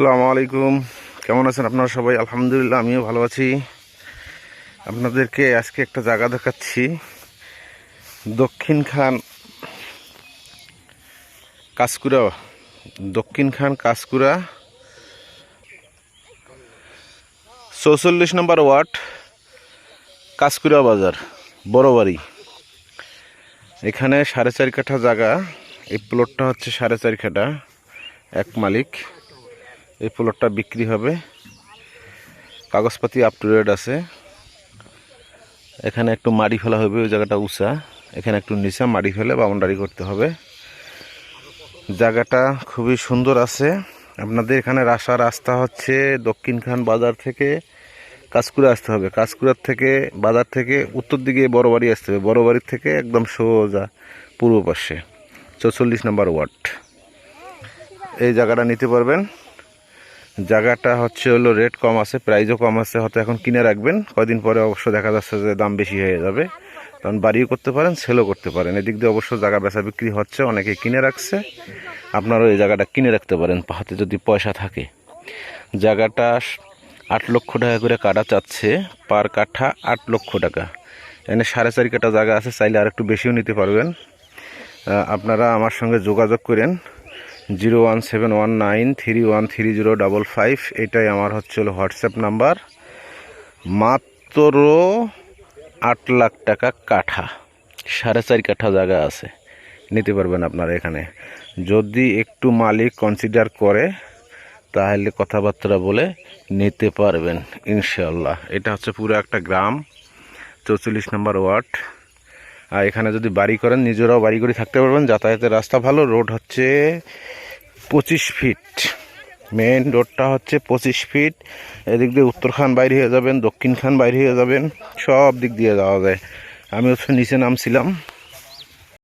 আসসালামু আলাইকুম। কেমন আছেন আপনারা সবাই? আলহামদুলিল্লাহ, আমিও ভালো আছি। আপনাদেরকে আজকে একটা জায়গা দেখাচ্ছি। দক্ষিণ খান কাসকুরা দক্ষিণ খান কাসকুরা চৌচল্লিশ নম্বর ওয়ার্ড কাসকুরা বাজার, বড়বাড়ি। এখানে সাড়ে চার কাঠা জায়গা। এই প্লটটা হচ্ছে সাড়ে চার কাঠা, এক মালিক। এই প্লটটা বিক্রি হবে। কাগজপাতি আপ টু ডেট আছে। এখানে একটু মাটি ফেলা হবে, ওই জায়গাটা উঁচা। এখানে একটু নিচা মাটি ফেলে বাউন্ডারি করতে হবে। জায়গাটা খুবই সুন্দর আছে। আপনাদের এখানে রাসা রাস্তা হচ্ছে দক্ষিণখান বাজার থেকে কাজকুড়া আসতে হবে। কাজকুড়ার থেকে, বাজার থেকে উত্তর দিকে বড়বাড়ি আসতে হবে। বড়বাড়ির থেকে একদম সোজা পূর্ব পাশে, চৌচল্লিশ নম্বর ওয়ার্ড। এই জায়গাটা নিতে পারবেন। জায়গাটা হচ্ছে হলো রেট কম আছে প্রাইসও কম আছে, হয়তো এখন কিনে রাখবেন। কয়দিন পরে অবশ্য দেখা যাচ্ছে যে দাম বেশি হয়ে যাবে। তখন বাড়িও করতে পারেন সেলও করতে পারেন। এদিক দিয়ে অবশ্য জায়গা বেচা বিক্রি হচ্ছে, অনেকে কিনে রাখছে। আপনারাও এই জায়গাটা কিনে রাখতে পারেন, হাতে যদি পয়সা থাকে। জায়গাটা আট লক্ষ টাকা করে কাটা চাচ্ছে, পার কাঠা আট লক্ষ টাকা। এখানে সাড়ে চারি কাটা জায়গা আছে, চাইলে আর একটু বেশিও নিতে পারবেন। আপনারা আমার সঙ্গে যোগাযোগ করেন। Zero one seven one nine three one three zero double five, এটাই আমার হচ্ছে হলো হোয়াটসঅ্যাপ নাম্বার। মাত্র আট লাখ টাকা কাঠা, সাড়ে চার কাঠা জায়গা আছে, নিতে পারবেন আপনারা এখানে। যদি একটু মালিক কনসিডার করে, তাহলে কথাবার্তা বলে নিতে পারবেন ইনশাল্লাহ এটা হচ্ছে পুরো একটা গ্রাম, চৌচল্লিশ নম্বর ওয়ার্ড। আর এখানে যদি বাড়ি করেন, নিজেরাও বাড়ি করে থাকতে পারবেন। যাতায়াতের রাস্তা ভালো। রোড হচ্ছে পঁচিশ ফিট। মেন রোডটা হচ্ছে পঁচিশ ফিট। এদিক দিয়ে উত্তরখান বাইরে হয়ে যাবেন, দক্ষিণখান বাইরে হয়ে যাবেন। সব দিক দিয়ে যাওয়া যায়। আমি হচ্ছে নিচে নামছিলাম।